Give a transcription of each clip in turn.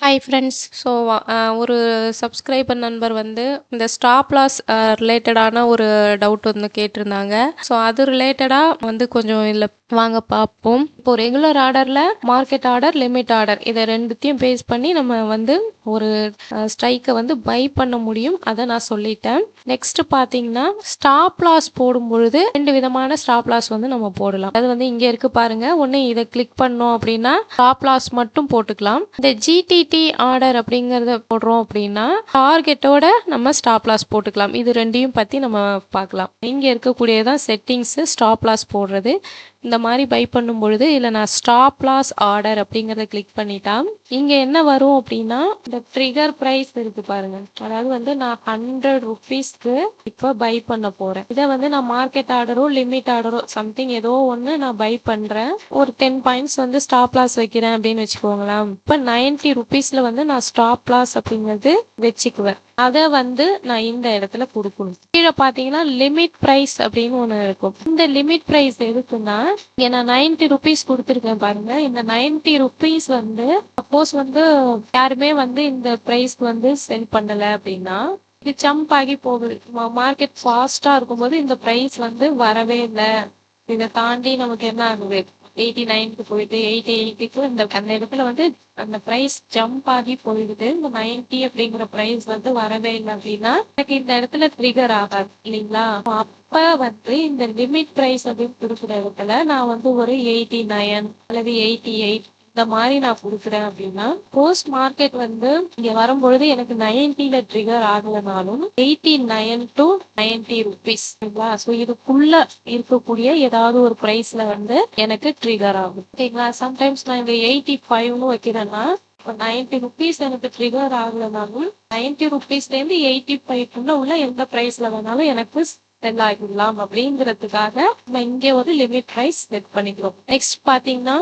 Hi friends so ஒரு subscriber நண்பர் வந்து இந்த ஸ்டாப் லாஸ் ரிலேட்டடான ஒரு டவுட் வந்து கேட்டிருந்தாங்க. ஸோ அது ரிலேட்டடாக வந்து கொஞ்சம் இல்லை வாங்க பார்ப்போம். இப்போ ரெகுலர் ஆர்டரில் மார்க்கெட் ஆர்டர் லிமிட் ஆர்டர் இதை ரெண்டுத்தையும் பேஸ் பண்ணி நம்ம வந்து ஒரு ஸ்ட்ரைக்கை வந்து பை பண்ண முடியும். அதை நான் சொல்லிட்டேன். நெக்ஸ்ட் பார்த்தீங்கன்னா ஸ்டாப் லாஸ் பொழுது ரெண்டு விதமான ஸ்டாப் லாஸ் வந்து நம்ம போடலாம். அது வந்து இங்கே இருக்கு பாருங்க. ஒன்று இதை கிளிக் பண்ணோம் அப்படின்னா ஸ்டாப் லாஸ் மட்டும் போட்டுக்கலாம். இந்த ஜிடி ஜிடிடி ஆர்டர் அப்படிங்கிறத போடுறோம் அப்படின்னா டார்கெட்டோட நம்ம ஸ்டாப் லாஸ் போட்டுக்கலாம். இது ரெண்டையும் பற்றி நம்ம பார்க்கலாம். இங்கே இருக்கக்கூடியதான் செட்டிங்ஸு ஸ்டாப் லாஸ் போடுறது. இந்த மாதிரி பை பண்ணும் பொழுது இல்லை நான் ஸ்டாப் லாஸ் ஆர்டர் அப்படிங்கிறத கிளிக் பண்ணிட்டா இங்கே என்ன வரும் அப்படின்னா இந்த ட்ரிகர் ப்ரைஸ் இருக்கு பாருங்க. அதாவது வந்து நான் ஹண்ட்ரட் ருபீஸ்க்கு இப்போ பை பண்ண போறேன். இதை வந்து நான் மார்க்கெட் ஆர்டரோ லிமிட் ஆர்டரோ சம்திங் ஏதோ ஒன்று நான் பை பண்றேன். ஒரு டென் பாயிண்ட்ஸ் வந்து ஸ்டாப் லாஸ் வைக்கிறேன் அப்படின்னு வச்சுக்கோங்களேன். இப்போ நைன்டி ருபீஸ்ல வந்து நான் ஸ்டாப் லாஸ் அப்படிங்கிறது வச்சுக்குவேன். அதை வந்து நான் இந்த இடத்துல கொடுக்கணும். கீழே பார்த்தீங்கன்னா லிமிட் ப்ரைஸ் அப்படின்னு ஒன்று இருக்கும். இந்த லிமிட் ப்ரைஸ் எதுக்குன்னா இங்கே நான் நைன்டி ருபீஸ் கொடுத்துருக்கேன் பாருங்க. இந்த நைன்டி ருபீஸ் வந்து சப்போஸ் வந்து யாருமே வந்து இந்த ப்ரைஸ்க்கு வந்து செல் பண்ணல அப்படின்னா இது ஜம்ப் ஆகி போகுது. மார்க்கெட் ஃபாஸ்டா இருக்கும்போது இந்த ப்ரைஸ் வந்து வரவே இல்லை. இதை தாண்டி நமக்கு என்ன ஆகுது? எயிட்டி நைனுக்கு போயிட்டு எயிட்டி எயிட்டிக்கு இந்த அந்த இடத்துல வந்து அந்த ப்ரைஸ் ஜம்ப் ஆகி போயிடுது. இந்த நைன்டி அப்படிங்கிற ப்ரைஸ் வந்து வரவே இல்லை அப்படின்னா எனக்கு இந்த இடத்துல ட்ரிகர் ஆகாது இல்லைங்களா? அப்ப வந்து இந்த லிமிட் ப்ரைஸ் அப்படின்னு கொடுக்குற இடத்துல நான் வந்து ஒரு எயிட்டி நைன் அல்லது எயிட்டி எயிட் இந்த மாதிரி நான் கொடுக்குறேன் அப்படின்னா போஸ்ட் மார்க்கெட் வந்து இங்க வரும்பொழுது எனக்கு நைன்டில trigger ஆகலனாலும் eighty nine to ninety rupees ஓகேங்களா ஸோ இதுக்குள்ள இருக்கக்கூடிய ஏதாவது ஒரு ப்ரைஸ்ல வந்து எனக்கு ட்ரிகர் ஆகும். ஓகேங்களா சம்டைம்ஸ் நான் இந்த எயிட்டி ஃபைவ்னு வைக்கிறேன்னா இப்போ நைன்டி ருபீஸ் எனக்கு ட்ரிகர் ஆகலனாலும் நைன்டி ருபீஸ்லேருந்து எயிட்டி ஃபைவ்க்குள்ள உள்ள எந்த ப்ரைஸ்ல வேணாலும் எனக்கு செல் ஆகிடலாம் அப்படிங்கிறதுக்காக நம்ம இங்கே ஒரு லிமிட் ப்ரைஸ் செட் பண்ணிக்கிறோம். நெக்ஸ்ட் பாத்தீங்கன்னா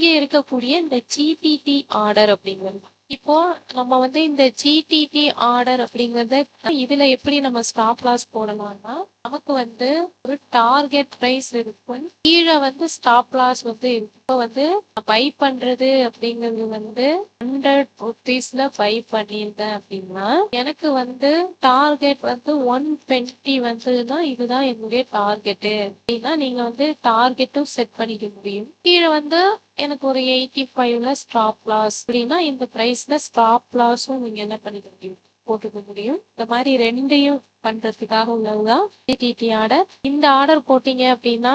இங்கே இருக்கக்கூடிய இந்த ஜிடிடி ஆர்டர் அப்படிங்கிறது. இப்போ நம்ம வந்து இந்த ஜிடிடி ஆர்டர் அப்படிங்கறத இதுல எப்படி நம்ம ஸ்டாப் லாஸ் போடலாம்னா நமக்கு வந்து ஒரு டார்கெட் பிரைஸ் இருக்கும். கீழே வந்து ஸ்டாப் லாஸ் வந்து இப்போ வந்து பை பண்றது அப்படிங்கிறது வந்து ஹண்ட்ரட் ருபீஸ்ல பை பண்ணியிருந்தேன் அப்படின்னா எனக்கு வந்து டார்கெட் வந்து ஒன் டுவெண்ட்டி வந்ததுன்னா இதுதான் என்னுடைய டார்கெட்டு அப்படின்னா நீங்க வந்து டார்கெட்டும் செட் பண்ணிக்க முடியும். கீழே வந்து எனக்கு ஒரு எயிட்டி ஃபைவ்ல ஸ்டாப் லாஸ் அப்படின்னா இந்த பிரைஸ்ல ஸ்டாப் லாஸும் நீங்க என்ன பண்ணிக்க முடியும் போட்டுக்க முடியும். இந்த மாதிரி ரெண்டையும் பண்றதுக்காக உள்ளதுதான் டிடிடி ஆர்டர் இந்த ஆர்டர் போட்டீங்க அப்படின்னா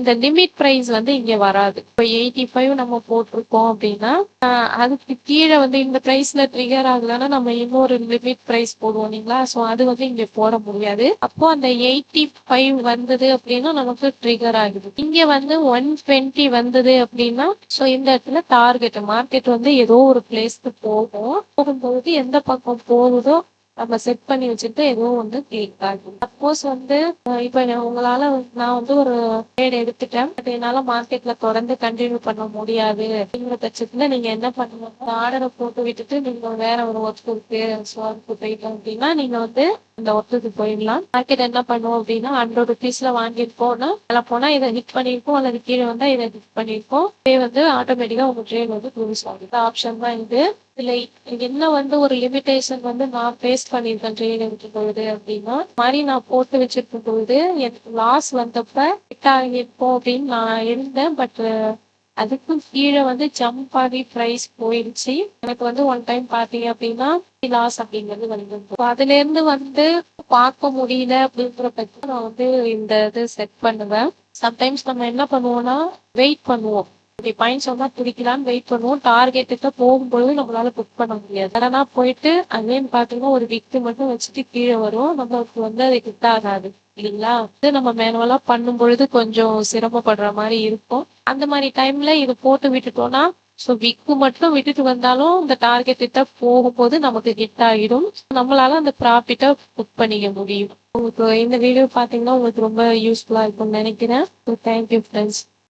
இந்த லிமிட் பிரைஸ் வந்து இங்க வராது. இப்போ எயிட்டி ஃபைவ் நம்ம போட்டிருக்கோம் அப்படின்னா அதுக்கு கீழே வந்து இந்த பிரைஸ்ல ட்ரிகர் ஆகலன்னா நம்ம இன்னொரு லிமிட் பிரைஸ் போடுவோம் இல்லைங்களா? ஸோ அது வந்து இங்க போட முடியாது. அப்போ அந்த எயிட்டி ஃபைவ் வந்தது அப்படின்னா நமக்கு ட்ரிகர் ஆகுது இங்க வந்து ஒன் டுவெண்ட்டி வந்தது அப்படின்னா ஸோ இந்த இடத்துல டார்கெட் மார்க்கெட் வந்து ஏதோ ஒரு பிளேஸ்க்கு போகும். போகும்போது எந்த பக்கம் போகுதோ நம்ம செட் பண்ணி வச்சுட்டு எதுவும் வந்து கிளிக் ஆகும் சப்போஸ் வந்து இப்ப உங்களால நான் வந்து ஒரு ட்ரேட் எடுத்துட்டேன். பட் என்னால மார்க்கெட்ல தொடர்ந்து கண்டினியூ பண்ண முடியாது. அப்படிங்கிற பட்சத்துல நீங்க என்ன பண்ணணும்? ஆர்டரை போட்டு விட்டுட்டு நீங்க வேற ஒரு ஒர்க் இருக்கு ஸோ போயிட்டோம் அப்படின்னா நீங்க வந்து இந்த ஒர்க்குக்கு போயிடலாம். மார்க்கெட் என்ன பண்ணுவோம் அப்படின்னா ஹண்ட்ரட் ருபீஸ்ல வாங்கியிருப்போம்னா மேல போனா இதை ஹிட் பண்ணியிருக்கோம் அல்லது கீழே வந்தா இதை ஹிட் பண்ணியிருக்கோம் இதே வந்து ஆட்டோமேட்டிக்கா உங்க ட்ரேட் வந்து க்ளோஸ் ஆகும் இந்த ஆப்ஷன் தான் இது. இதுல என்ன வந்து ஒரு லிமிடேஷன் வந்து நான் ஃபேஸ் பண்ணியிருக்கேன் ட்ரேட் எடுக்கும் பொழுது அப்படின்னா மாதிரி நான் போட்டு வச்சிருக்கும் பொழுது எனக்கு லாஸ் வந்தப்ப ஹிட் ஆகிருப்போம் அப்படின்னு நான் இருந்தேன் பட் அதுக்கும் கீழே வந்து ஜம்ப் ஆகி ப்ரைஸ் போயிடுச்சு எனக்கு வந்து ஒன் டைம் பார்த்தீங்க அப்படின்னா லாஸ் அப்படிங்கிறது வந்து அதுல இருந்து வந்து பார்க்க முடியல அப்படின்ற பற்றி நான் வந்து இந்த இது செட் பண்ணுவேன். சம்டைம்ஸ் நம்ம என்ன பண்ணுவோம்னா வெயிட் பண்ணுவோம். இப்படி பாயிண்ட்ஸ் வந்தா பிடிக்கலான்னு வெயிட் பண்ணுவோம். டார்கெட்டுக்கு போகும்பொழுது நம்மளால புக் பண்ண முடியாது. ஆனால் போயிட்டு அங்கேயும் பார்த்தீங்கன்னா ஒரு விக்கு மட்டும் வச்சுட்டு கீழே வரும். நம்மளுக்கு வந்து அது கிட்ட ஆகாது. இல்லைங்களா? இது நம்ம மேனுவலா பண்ணும் பொழுது கொஞ்சம் சிரமப்படுற மாதிரி இருக்கும். அந்த மாதிரி டைம்ல இது போட்டு விட்டுட்டோம்னா ஸோ விக்கு மட்டும் விட்டுட்டு வந்தாலும் இந்த டார்கெட் கிட்ட போகும்போது நமக்கு ஹிட் ஆகிடும். நம்மளால அந்த ப்ராஃபிட்டை புக் பண்ணிக்க முடியும். உங்களுக்கு இந்த வீடியோ பார்த்தீங்கன்னா உங்களுக்கு ரொம்ப யூஸ்ஃபுல்லா இருக்கும்னு நினைக்கிறேன். Thank you friends